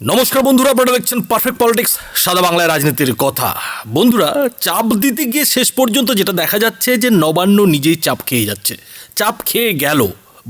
নমস্কার বন্ধুরা, আপনারা দেখছেন পারফেক্ট পলিটিক্স সাদা বাংলায় রাজনীতির কথা। বন্ধুরা, চাপ দিতে গিয়ে শেষ পর্যন্ত যেটা দেখা যাচ্ছে যে নবান্ন নিজেই চাপ খেয়ে যাচ্ছে। চাপ খেয়ে গেল।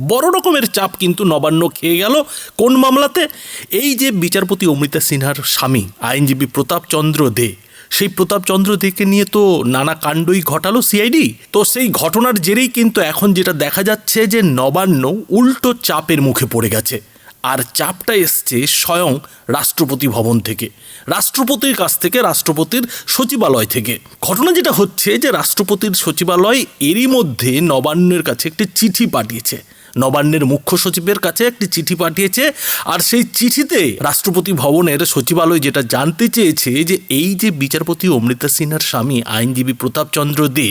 বড় রকমের চাপ কিন্তু নবান্ন খেয়ে গেল। কোন মামলাতে? এই যে বিচারপতি অমৃতা সিনহার স্বামী, আইনজীবী প্রতাপচন্দ্র দে, সেই প্রতাপচন্দ্র দেকে নিয়ে তো নানা কাণ্ডই ঘটালো সিআইডি তো সেই ঘটনার জেরেই কিন্তু এখন যেটা দেখা যাচ্ছে যে নবান্ন উল্টো চাপের মুখে পড়ে গেছে। আর চাপটা এসছে স্বয়ং রাষ্ট্রপতি ভবন থেকে, রাষ্ট্রপতির কাছ থেকে, রাষ্ট্রপতির সচিবালয় থেকে। ঘটনা যেটা হচ্ছে যে রাষ্ট্রপতির সচিবালয় এরই মধ্যে নবান্নের কাছে একটি চিঠি পাঠিয়েছে। নবান্নের মুখ্য সচিবের কাছে একটি চিঠি পাঠিয়েছে। আর সেই চিঠিতে রাষ্ট্রপতি ভবনের সচিবালয় যেটা জানতে চেয়েছে যে এই যে বিচারপতি অমৃতা সিনহার স্বামী আইনজীবী প্রতাপচন্দ্র দে,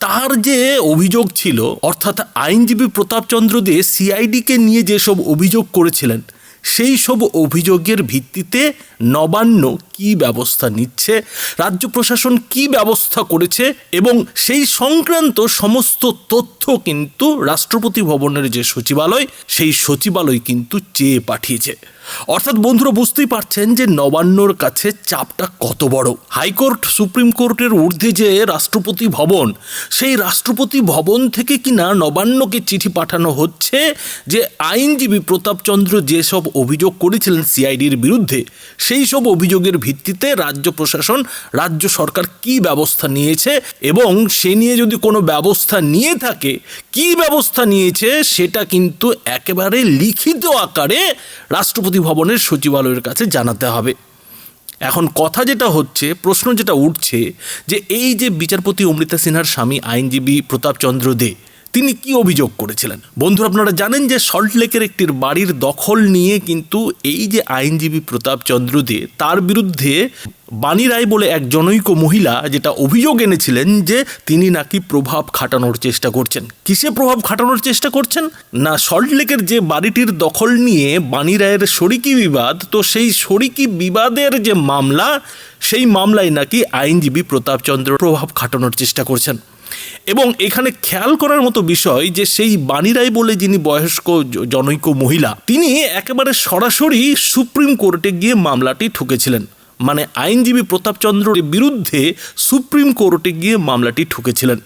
তার যে অভিযোগ ছিল, অর্থাৎ আইনজীবী প্রতাপচন্দ্র দে সিআইডিকে নিয়ে যেসব অভিযোগ করেছিলেন সেই সব অভিযোগের ভিত্তিতে নবান্ন কি ব্যবস্থা নিচ্ছে, রাজ্য প্রশাসন কি ব্যবস্থা করেছে এবং সেই সংক্রান্ত সমস্ত তথ্য কিন্তু রাষ্ট্রপতি ভবনের যে সচিবালয়, সেই সচিবালয় কিন্তু চেয়ে পাঠিয়েছে। অর্থাৎ বন্ধুরা বুঝতেই পারছেন যে নবান্নর কাছে চাপটা কত বড়। হাইকোর্ট, সুপ্রিম কোর্টের ঊর্ধ্বে যে রাষ্ট্রপতি ভবন, সেই রাষ্ট্রপতি ভবন থেকে কিনা নবান্নকে চিঠি পাঠানো হচ্ছে যে আইনজীবী প্রতাপচন্দ্র যেসব অভিযোগ করেছিলেন সিআইডির বিরুদ্ধে, সেই সব অভিযোগের ভিত্তিতে রাজ্য প্রশাসন, রাজ্য সরকার কি ব্যবস্থা নিয়েছে এবং সে নিয়ে যদি কোনো ব্যবস্থা নিয়ে থাকে, কি ব্যবস্থা নিয়েছে সেটা কিন্তু একেবারে লিখিত আকারে রাষ্ট্রপতি ভবনের সচিবালয়ের কাছে জানাতে হবে। এখন কথা যেটা হচ্ছে, প্রশ্ন যেটা উঠছে যে এই যে বিচারপতি অমৃতা সিনহার স্বামী আইনজীবী প্রতাপচন্দ্র দে তিনি কি অভিযোগ করেছিলেন? বন্ধু আপনারা জানেন যে সল্টলেকের একটি বাড়ির দখল নিয়ে কিন্তু এই যে আইনজীবী প্রতাপচন্দ্র দে, তার বিরুদ্ধে বাণী রায় বলে এক জনৈক মহিলা যেটা অভিযোগ এনেছিলেন যে তিনি নাকি প্রভাব খাটানোর চেষ্টা করছেন। কিসে প্রভাব খাটানোর চেষ্টা করছেন? না সল্টলেকের যে বাড়িটির দখল নিয়ে বাণী রায়ের শরিকি বিবাদ, তো সেই শরিকি বিবাদের যে মামলা, সেই মামলায় নাকি আইনজীবী প্রতাপচন্দ্র প্রভাব খাটানোর চেষ্টা করছেন। এবং এখানে খেয়াল করার মতো বিষয় যে সেই বাণী রায় বলে যিনি বয়স্ক জনৈক মহিলা, তিনি একেবারে সরাসরি সুপ্রিম কোর্টে গিয়ে মামলাটি ঠুকেছিলেন। মানে আইনজীবী প্রতাপচন্দ্রের বিরুদ্ধে সুপ্রিম কোর্টে গিয়ে মামলাটি ঠুকেছিলেন।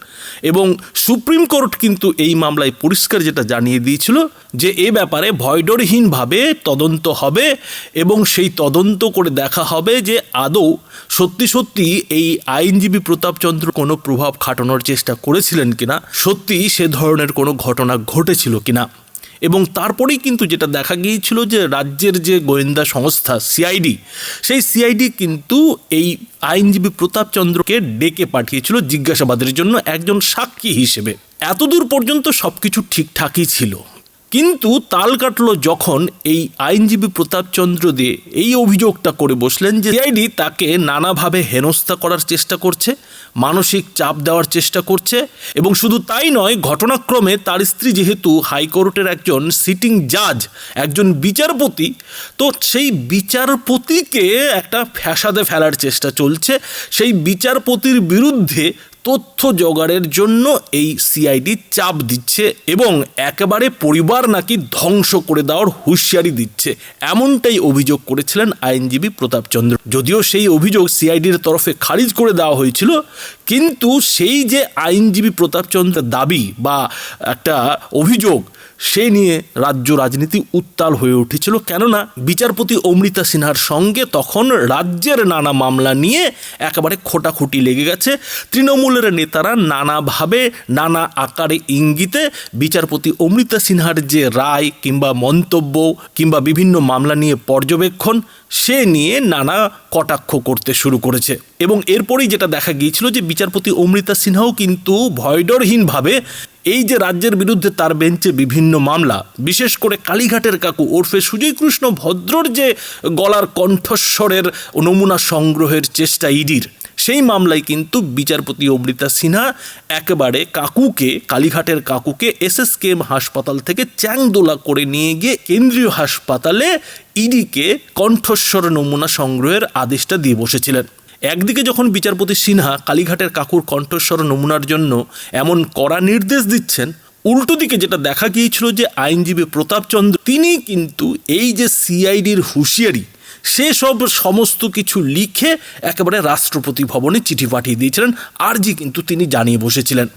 এবং সুপ্রিম কোর্ট কিন্তু এই মামলায় পরিষ্কার যেটা জানিয়ে দিয়েছিল যে এ ব্যাপারে ভয়ডরহীনভাবে তদন্ত হবে এবং সেই তদন্ত করে দেখা হবে যে আদৌ সত্যি সত্যি এই আইনজীবী প্রতাপচন্দ্র কোনো প্রভাব খাটানোর চেষ্টা করেছিলেন কিনা, সত্যি সে ধরনের কোনো ঘটনা ঘটেছিল কিনা। এবং তারপরেই কিন্তু যেটা দেখা গিয়েছিল যে রাজ্যের যে গোয়েন্দা সংস্থা সিআইডি, সেই সিআইডি কিন্তু এই আইনজীবী প্রতাপ চন্দ্রকে ডেকে পাঠিয়েছিল জিজ্ঞাসাবাদের জন্য একজন সাক্ষী হিসেবে। এতদূর পর্যন্ত সব কিছু ঠিকঠাকই ছিল। কিন্তু তাল কাটলো যখন এই আইনজীবী প্রতাপচন্দ্র দে এই অভিযোগটা করে বসলেন যে সিআইডি তাকে নানাভাবে হেনস্থা করার চেষ্টা করছে, মানসিক চাপ দেওয়ার চেষ্টা করছে এবং শুধু তাই নয়, ঘটনাক্রমে তার স্ত্রী যেহেতু হাইকোর্টের একজন সিটিং জাজ, একজন বিচারপতি, তো সেই বিচারপতিকে একটা ফ্যাসাদে ফেলার চেষ্টা চলছে। সেই বিচারপতির বিরুদ্ধে তথ্য জোগাড়ের জন্য এই সিআইডি চাপ দিচ্ছে এবং একেবারে পরিবার নাকি ধ্বংস করে দেওয়ার হুঁশিয়ারি দিচ্ছে। এমনটাই অভিযোগ করেছিলেন আইনজীবী প্রতাপচন্দ্র। যদিও সেই অভিযোগ সিআইডির তরফে খারিজ করে দেওয়া হয়েছিল কিন্তু সেই যে আইনজীবী প্রতাপচন্দ্রের দাবি বা একটা অভিযোগ, সে নিয়ে রাজ্য রাজনীতি উত্তাল হয়ে উঠেছিল। কেননা বিচারপতি অমৃতা সিনহার সঙ্গে তখন রাজ্যের নানা মামলা নিয়ে একেবারে খোটাখুটি লেগে গেছে। তৃণমূলের নেতারা নানাভাবে, নানা আকারে ইঙ্গিতে বিচারপতি অমৃতা সিনহার যে রায় কিংবা মন্তব্য কিংবা বিভিন্ন মামলা নিয়ে পর্যবেক্ষণ, সে নিয়ে নানা কটাক্ষ করতে শুরু করেছে। এবং এরপরেই যেটা দেখা গিয়েছিল যে বিচারপতি অমৃতা সিনহাও কিন্তু ভয়ডরহীনভাবে এই যে রাজ্যের বিরুদ্ধে তার বেঞ্চে বিভিন্ন মামলা, বিশেষ করে কালীঘাটের কাকু ওরফে সুজয় কৃষ্ণ ভদ্রর যে গলার কণ্ঠস্বরের নমুনা সংগ্রহের চেষ্টা ইডির, সেই মামলায় কিন্তু বিচারপতি অমৃতা সিনহা একেবারে কাকুকে, কালীঘাটের কাকুকে এসএসকেএম হাসপাতাল থেকে চ্যাংদোলা করে নিয়ে গিয়ে কেন্দ্রীয় হাসপাতালে ইডিকে কণ্ঠস্বর নমুনা সংগ্রহের আদেশটা দিয়ে বসেছিলেন। একদিকে যখন বিচারপতি সিনহা কালীঘাটের কাকুর কণ্ঠস্বর নমুনার জন্য এমন কড়া নির্দেশ দিচ্ছেন, উল্টো দিকে যেটা দেখা গিয়েছিল যে আইনজীবী প্রতাপচন্দ্র তিনি কিন্তু এই যে সিআইডির হুঁশিয়ারি সেসব সমস্ত কিছু লিখে একেবারে রাষ্ট্রপতি ভবনে চিঠি পাঠিয়ে দিয়েছিলেন আর জি কিন্তু তিনি জানিয়ে বসেছিলেন।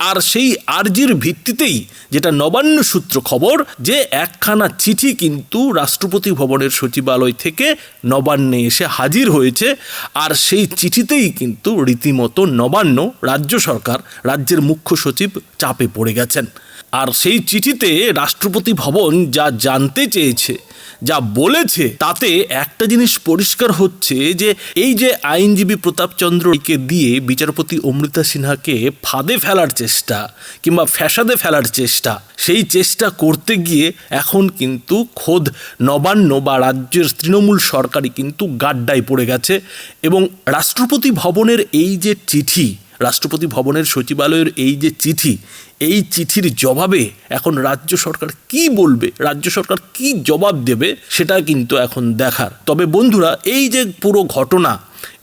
আর সেই আর্জির ভিত্তিতেই যেটা নবান্ন সূত্র খবর, যে একখানা চিঠি কিন্তু রাষ্ট্রপতি ভবনের সচিবালয় থেকে নবান্নে এসে হাজির হয়েছে। আর সেই চিঠিতেই কিন্তু রীতিমতো নবান্ন রাজ্য সরকার, রাজ্যের মুখ্য সচিব চাপে পড়ে গেছেন। আর সেই চিঠিতে রাষ্ট্রপতি ভবন যা জানতে চেয়েছে, যা বলেছে, তাতে একটা জিনিস পরিষ্কার হচ্ছে যে এই যে আইনজীবী প্রতাপচন্দ্রকে দিয়ে বিচারপতি অমৃতা সিনহাকে ফাঁদে ফেলার চেষ্টা কিংবা ফ্যাসাদে ফেলার চেষ্টা, সেই চেষ্টা করতে গিয়ে এখন কিন্তু খোদ নবান্ন বা রাজ্যের তৃণমূল সরকারই কিন্তু গাড্ডায় পড়ে গেছে এবং রাষ্ট্রপতি ভবনের এই যে চিঠি রাষ্ট্রপতি ভবনের সচিবালয়ের এই যে চিঠি, এই চিঠির জবাবে এখন রাজ্য সরকার কি বলবে, রাজ্য সরকার কি জবাব দেবে, সেটা কিন্তু এখন দেখার। তবে বন্ধুরা, এই যে পুরো ঘটনা,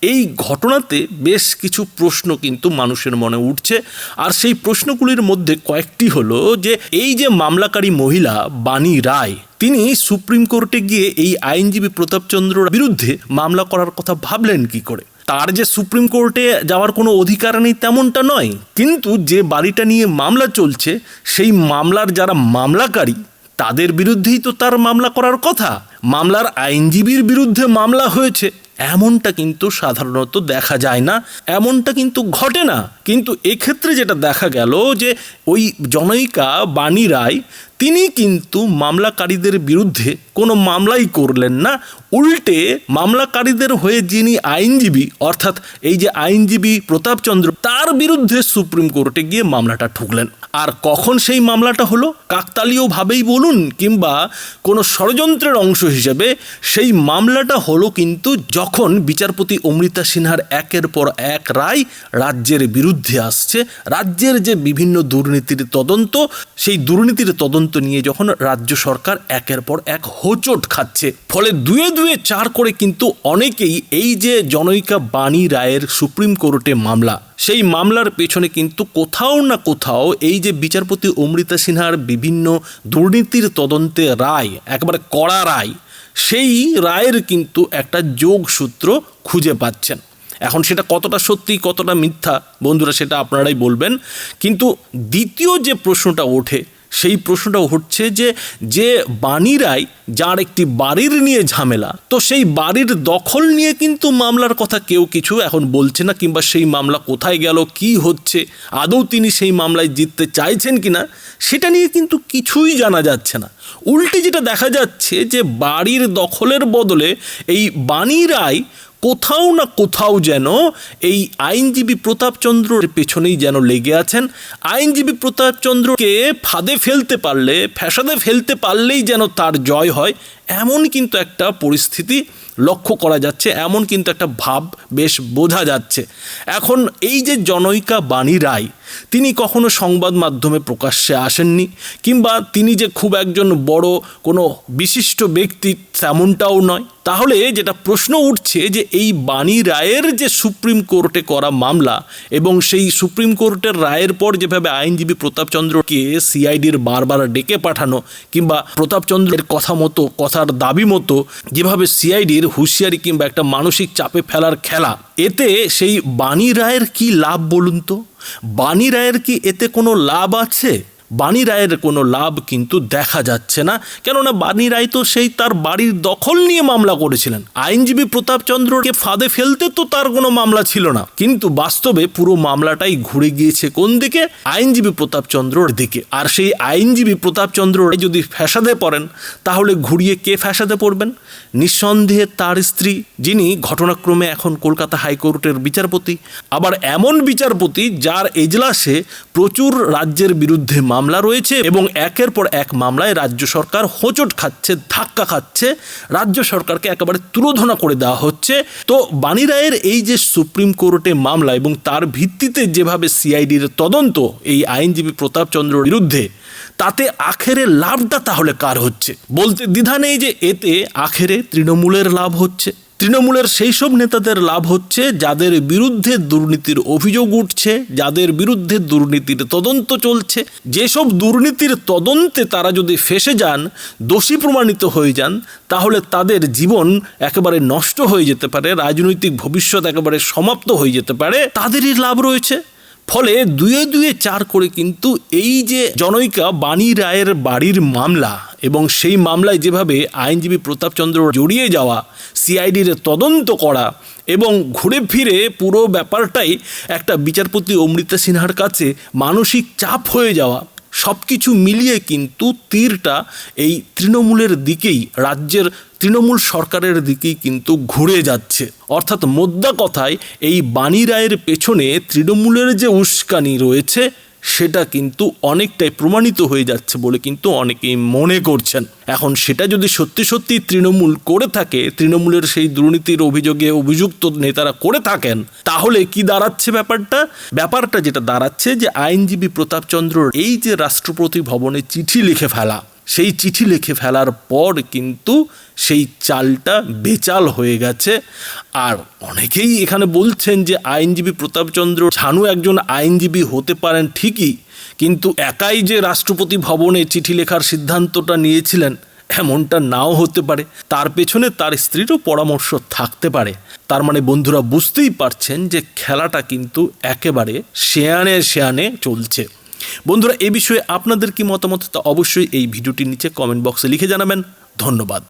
এই ঘটনাতে বেশ কিছু প্রশ্ন কিন্তু মানুষের মনে উঠছে। আর সেই প্রশ্নগুলির মধ্যে কয়েকটি হলো যে, এই যে মামলাকারী মহিলা বাণী রায়, তিনি সুপ্রিম কোর্টে গিয়ে এই আইনজীবী প্রতাপচন্দ্রর বিরুদ্ধে মামলা করার কথা ভাবলেন কি করে? তার যে সুপ্রিম কোর্টে যাওয়ার কোনো অধিকার নেই তেমনটা নয়। কিন্তু যে বাড়িটা নিয়ে মামলা চলছে, সেই মামলার যারা মামলাকারী, তাদের বিরুদ্ধেই তো তার মামলা করার কথা। মামলার আইনজীবীর বিরুদ্ধে মামলা হয়েছে। এমনটা কিন্তু সাধারণত দেখা যায় না, এমনটা কিন্তু ঘটে না। কিন্তু এক্ষেত্রে যেটা দেখা গেল যে ওই জনৈকা বাণী রায় তিনি কিন্তু মামলাকারীদের বিরুদ্ধে কোনো মামলাই করলেন না। উল্টে মামলাকারীদের হয়ে যিনি আইনজীবী, অর্থাৎ এই যে আইনজীবী প্রতাপচন্দ্র তার বিরুদ্ধে সুপ্রিম কোর্টে গিয়ে মামলাটা ঠুকলেন। আর কখন সেই মামলাটা হলো, কাকতালীয়ভাবেই বলুন, কিংবা কোনো ষড়যন্ত্রের অংশ হিসেবে, সেই মামলাটা হলো কিন্তু যখন বিচারপতি অমৃতা সিনহার একের পর এক রায় রাজ্যের বিরুদ্ধে আসছে, রাজ্যের যে বিভিন্ন দুর্নীতির তদন্ত, সেই দুর্নীতির তদন্ত নিয়ে যখন রাজ্য সরকার একের পর এক হোঁচট খাচ্ছে, ফলে দুয়ে দুয়ে চার করে কিন্তু অনেকেই এই যে জনৈকা বাণী রায়ের সুপ্রিম কোর্টে মামলা, সেই মামলার পেছনে কিন্তু কোথাও না কোথাও এই যে বিচারপতি অমৃতা সিনহার বিভিন্ন দুর্নীতির তদন্তে রায়, একবারে কড়া রায়, সেই রায়ের কিন্তু একটা যোগসূত্র খুঁজে পাচ্ছেন। এখন সেটা কতটা সত্যি, কতটা মিথ্যা, বন্ধুরা সেটা আপনারাই বলবেন। কিন্তু দ্বিতীয় যে প্রশ্নটা ওঠে সেই প্রশ্নটা হচ্ছে যে যে বাণীরাই যার একটি বাড়ির নিয়ে ঝামেলা, তো সেই বাড়ির দখল নিয়ে কিন্তু মামলার কথা কেউ কিছু এখন বলছে না, কিংবা সেই মামলা কোথায় গেল, কি হচ্ছে, আদৌ তিনি সেই মামলায় জিততে চাইছেন কিনা, সেটা নিয়ে কিন্তু কিছুই জানা যাচ্ছে না। উল্টে যেটা দেখা যাচ্ছে যে, বাড়ির দখলের বদলে এই বাণী রায় কোথাও না কোথাও যেন এই আইনজীবী প্রতাপচন্দ্রের পেছনেই যেন লেগে আছেন। আইনজীবী প্রতাপচন্দ্রকে ফাঁদে ফেলতে পারলে, ফ্যাসাদে ফেলতে পারলেই যেন তার জয় হয় এমন কিন্তু একটা পরিস্থিতি লক্ষ্য করা যাচ্ছে, এমন কিন্তু একটা ভাব বেশ বোঝা যাচ্ছে। এখন এই যে জনৈকা বাণী রায়, তিনি কখনো সংবাদ মাধ্যমে প্রকাশ্যে আসেননি, কিংবা তিনি যে খুব একজন বড় কোনো বিশিষ্ট ব্যক্তি তেমনটাও নয়। তাহলে যেটা প্রশ্ন উঠছে যে এই বাণী রায়ের যে সুপ্রিম কোর্টে করা মামলা এবং সেই সুপ্রিম কোর্টের রায়ের পর যেভাবে আইনজীবী প্রতাপচন্দ্রকে সিআইডির বারবার ডেকে পাঠানো, কিংবা প্রতাপচন্দ্রের কথা মতো কথার দাবি মতো যেভাবে সিআইডির হুঁশিয়ারি কিংবা একটা মানসিক চাপে ফেলার খেলা, এতে সেই বাণী রায়ের কি লাভ বলুন তো? বাণী রায়ের কি এতে কোনো লাভ আছে? বাণী রায়ের কোনো লাভ কিন্তু দেখা যাচ্ছে না। কেননা বাণী রায় তো সেই তার বাড়ির দখল নিয়ে মামলা করেছিলেন। আইনজীবী প্রতাপচন্দ্রকে ফাঁদে ফেলতে তো তার কোনো মামলা ছিল না। কিন্তু বাস্তবে পুরো মামলাটাই ঘুরে গিয়েছে কোন দিকে? আইনজীবী প্রতাপচন্দ্রর দিকে। আর সেই আইনজীবী প্রতাপচন্দ্র যদি ফ্যাসাদে পড়েন, তাহলে ঘুরিয়ে কে ফ্যাসাদে পড়বেন? নিঃসন্দেহে তার স্ত্রী, যিনি ঘটনাক্রমে এখন কলকাতা হাইকোর্টের বিচারপতি, আবার এমন বিচারপতি যার এজলাসে প্রচুর রাজ্যের বিরুদ্ধে মামলা রয়েছে এবং একের পর এক মামলায় রাজ্য সরকার হোঁচট খাচ্ছে, ধাক্কা খাচ্ছে। রাজ্য সরকারকে একেবারে তুলোধনা করে দেওয়া হচ্ছে। তো বাণী রায়ের এই যে সুপ্রিম কোর্টে মামলা এবং তার ভিত্তিতে যেভাবে সিআইডির তদন্ত এই আইনজীবী প্রতাপচন্দ্রের বিরুদ্ধে, তাতে আখেরে লাভটা তাহলে কার হচ্ছে? বলতে দ্বিধা নেই যে এতে আখেরে তৃণমূলের লাভ হচ্ছে। তৃণমূলের সেই সব নেতাদের লাভ হচ্ছে, যাদের বিরুদ্ধে দুর্নীতির অভিযোগ উঠছে, যাদের বিরুদ্ধে দুর্নীতির তদন্ত চলছে। যেসব দুর্নীতির তদন্তে তারা যদি ফেসে যান, দোষী প্রমাণিত হয়ে যান, তাহলে তাদের জীবন একেবারে নষ্ট হয়ে যেতে পারে, রাজনৈতিক ভবিষ্যৎ একেবারে সমাপ্ত হয়ে যেতে পারে। তাদেরই লাভ রয়েছে। ফলে দুয়ে দুয়ে চার করে কিন্তু এই যে জনৈকা বাণী রায়ের বাড়ির মামলা এবং সেই মামলায় যেভাবে আইনজীবী প্রতাপচন্দ্র জড়িয়ে যাওয়া, সিআইডির তদন্ত করা এবং ঘুরে ফিরে পুরো ব্যাপারটাই একটা বিচারপতি অমৃতা সিনহার কাছে মানসিক চাপ হয়ে যাওয়া সব কিছু মিলিয়ে কিন্তু তীরটা এই তৃণমূলের দিকেই, রাজ্যের তৃণমূল সরকারের দিকেই কিন্তু ঘুরে যাচ্ছে। অর্থাৎ মোদ্দা কথায় এই বাণী রায়ের পেছনে তৃণমূলের যে উস্কানি রয়েছে সেটা কিন্তু অনেকটাই প্রমাণিত হয়ে যাচ্ছে বলে কিন্তু অনেকেই মনে করছেন। এখন সেটা যদি সত্যি সত্যি তৃণমূল করে থাকে, তৃণমূলের সেই দুর্নীতির অভিযোগে অভিযুক্ত নেতারা করে থাকেন, তাহলে কি দাঁড়াচ্ছে ব্যাপারটা? ব্যাপারটা যেটা দাঁড়াচ্ছে যে আইনজীবী প্রতাপচন্দ্রর এই যে রাষ্ট্রপতি ভবনে চিঠি লিখে ফেলা সেই চিঠি লিখে ফেলার পর কিন্তু সেই চালটা বেচাল হয়ে গেছে। আর অনেকেই এখানে বলছেন যে আইনজীবী প্রতাপচন্দ্র ঝানু একজন আইনজীবী হতে পারেন ঠিকই, কিন্তু একাই যে রাষ্ট্রপতি ভবনে চিঠি লেখার সিদ্ধান্তটা নিয়েছিলেন, এমনটা নাও হতে পারে। তার পেছনে তার স্ত্রীরও পরামর্শ থাকতে পারে। তার মানে বন্ধুরা বুঝতেই পারছেন যে খেলাটা কিন্তু একেবারে শেয়ানে শেয়ানে চলছে। বন্ধুরা, এ বিষয়ে আপনাদের কি মতামত, তা অবশ্যই এই ভিডিওটির নিচে কমেন্ট বক্সে লিখে জানাবেন। ধন্যবাদ।